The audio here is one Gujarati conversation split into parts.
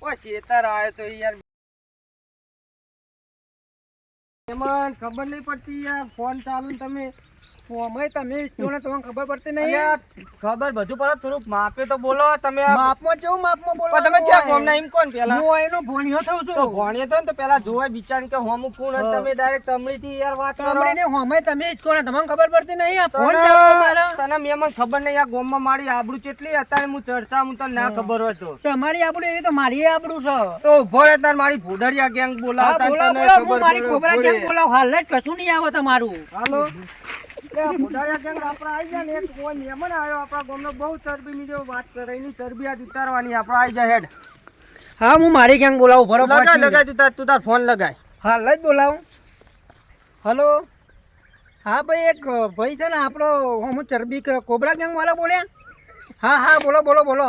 ઓ તો યાર. એમાં ખબર નહીં પડતી યાર ફોન ચાલુ તમે. ફોર્મય તમે ને તમને ખબર પડતી નહીં. ખબર બધું પડે થોડુંક માપે તો બોલો તમે માપમાં જેવું માપમાં બોલો તમે એમ કોણ પેલા? હું એનો ભોણિયો થઉં તો છું ભણીએ તો ને તો પેલા જોવાય બિચારી કે હોમ કોણ. તમે ડાયરેક્ટ તમડીથી યાર વાત કરો. હોમે તમે ને તમને ખબર પડતી નહીં. ફોન ચાલુ મારા. તને મેમન ખબર નહીં આ ગામમાં મારી આબરૂ કેટલી અત્યારે હું ચર્ચા હું તને ના ખબર હોય તો. તમારી આબરૂ એવી તો મારી આબરૂ છે. તો ઊભો રહે તાર મારી ભોડરિયા ગેંગ બોલાવતા તને ખબર મારી કોબરા ઊભો કેમ બોલાવું? હાલ જ કશું નહીં આવે તમારું. હાલો. એ ગેંગ આપણે આઈ ગયા ને એક કોઈ મહેમાન આવ્યો આપણા ગામનો બહુ ચરબી ની વાત કરે એની ચરબી આજ ઉતારવાની આપણે આવી જાય હેડ. હા હું મારી કેમ બોલાવું બરોબર લગાય લગાય તું તાર તું તાર ફોન લગાય. હાલ જ બોલાવું. હલો. હા ભાઈ એક ભાઈ છે ને આપણો હું ચરબી કોબરા ગેંગ વાળા બોલ્યા હા હા બોલો બોલો બોલો.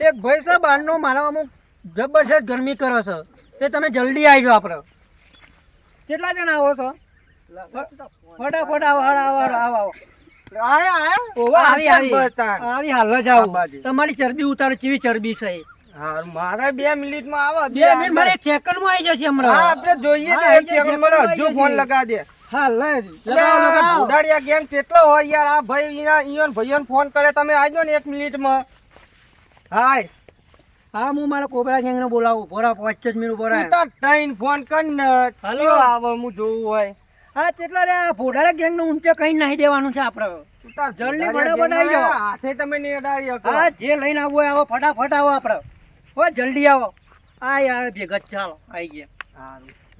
એક ભાઈ છે બહારનો મારા અમુક જબરજસ્ત ગરમી કરો છો. તે તમે જલ્દી આવજો આપણે. કેટલા જણા આવો છો? ફટાફટ આવો આવો આવો આવો. તમારી ચરબી ઉતારો કેવી ચરબી છે મારે બે મિનિટમાં આવે બે મિનિટ મારે એક સેકન્ડમાં આવી જશે હમણાં. આપણે જોઈએ સેકન્ડ હજુ ફોન લગા દે લગાવો. ભોડાડિયા ગેંગ કેટલો હોય યાર. આ ભાઈ ઈયોન ભાઈઓને ફોન કરે તમે આવજો ને એક મિનિટમાં. હાય. હા હું મારા કોબરા ગેંગને બોલાવું. ભોરા પાંચ જ મિનિટ ભરાય તાર ફોન કર ને. હાલો. આવે હું જોવું હોય. હા કેટલા રે ભોડારા ગેંગનું ઊંચે કઈ નહીં દેવાનું છે આપણે. તાર જલ્દી આઈ હાથે તમે નહીં અડાડી હા જે લઈને આવો આવો ફટાફટ આવો આપણે. હો જલ્દી આવો. આ યાર ભેગા ચાલો. આવી ગયા.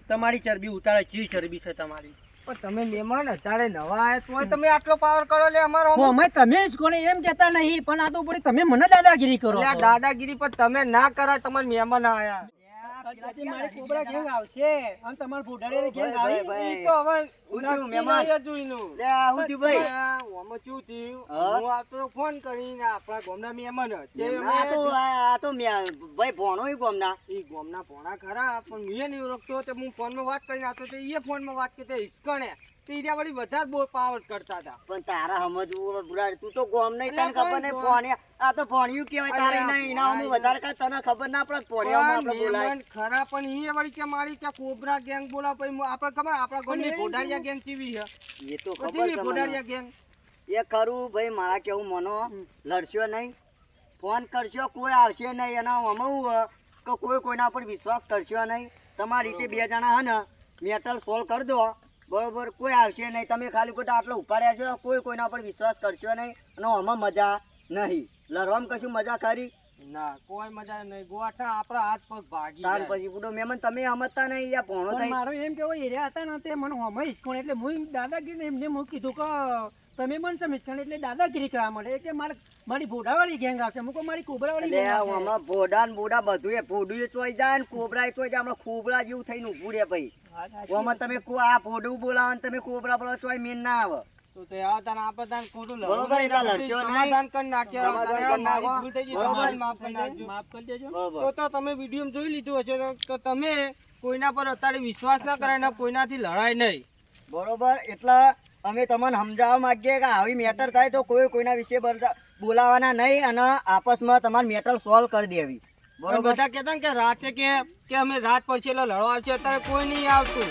તમારી ચરબી ઉતારે ચી ચરબી છે તમારી? પણ તમે મહેમાન અત્યારે નવા આયા તોય તમે આટલો પાવર કરો લે અમારો અમે તમે જ કોને એમ કહેતા નહીં પણ આ તો તમે મને દાદાગીરી કરો દાદાગીરી પર તમે ના કરાય તમારે મહેમાન આયા. મારી કોબરા ગેંગ આવશે અને તમારી ભોડારી ગેંગ આવી ઈ તો હવે હું મહેમાન? નહીં હજુ લે હું થયું ભાઈ. આ ઓમાં થયું? હું? આ તો ફોન કરીને આપણા ગામના મહેમાન. તે આ તો આ તો ભાઈ ભણો ય ગોમના. ઈ ગામના ભોણા ખરા પણ મેં નહીં ઓળખતો તે હું ફોનમાં વાત કરીને આવતો તે ઈએ ફોનમાં વાત કરતો હિસકણે તે ઈર્યા વળી વધારે બહુ પાવર કરતા હતા. પણ તારા સમજવું બુરાડ તું તો ગોમ નહીં તને ખબર નહીં ગોમ. આ તો ભણ્યું કહેવાય તારે નહીં એના હું વધારે કાંઈ તને ખબર ના પડે આપણે બોલાય. ખરા પણ એ વળી કે મારી ત્યાં કોબરા ગેંગ બોલા પછી આપણે ખબર આપણા ઘરની ભોડારિયા ગેંગ કેવી છે? એ તો ખબર ભોડારિયા ગેંગ. એ ખરું ભાઈ મારા કેવું મનો લડશો નહીં. ફોન કરશો કોઈ આવશે નહીં એના અમવું હ કે કોઈ કોઈના પર વિશ્વાસ કરશો નહીં. તમારી રીતે બે જણા હે ને મેટલ સોલ્વ કરી દો. બરોબર કોઈ આવશે નહીં. તમે ખાલી ખોટા આટલો ઉપાડ્યા છો કોઈ કોઈના પર વિશ્વાસ કરશો નહીં. અને આમાં મજા નહીં. લડવામાં કશું મજા ખરી? ના કોઈ મજા નહીં. ગોઠા આપણા હાથ પગ ભાગી તાર પછી બુડો મહેમાન તમે સમજતા નહીં યા ભણો થઈ એમ કેવું એરિયા હતા ને તે મને હોમે હિસકોણ એટલે હું દાદાગીરી એમને મૂકી કીધું કે તમે મને તમે એટલે દાદાગીરી કરવા મળે એટલે મારે મારી ભોડાવાળી ગેંગ આવશે. મૂકો મારી કોબરાવાળી ગેંગ આવશે. આમાં ભોડા ને બોડા બધું એ ભોડું ચોઈ જાય ને કોબરા ચોઈ જાય. હમણાં ખોબરા જેવું થઈને ઊભું રે ભાઈ. આમાં તમે કો આ ભોડું બોલાવો ને તમે કોબરા બોલાવો ચોઈ મેન ના આવે. તો તે આ તાન આપણે તાન ખોટું લડવું બરોબર, નહીં, લડશો સમાધાન કરી નાખીએ. સમાધાન કરી નાખો. ભૂલ થઈ ગઈ, બરોબર. માફ કરી નાખજો. માફ કરી દેજો. તો તો તમે વીડિયો જોઈ લીધું હશે તો- તો તમે કોઈના પર અત્યારે વિશ્વાસ ના કરે ને કોઈનાથી લડાય નહીં. બરોબર એટલે અમે તમને સમજાવવા માંગીએ કે આવી મેટર થાય તો કોઈ કોઈના વિશે બોલાવાના નહીં અને આપસમાં તમારે મેટર સોલ્વ કરી દેવી બરોબર બધા કહેતા ને કે રાતે કે કે અમે રાત પડશે એટલે લડવા આવશે અત્યારે કોઈ નહીં આવતું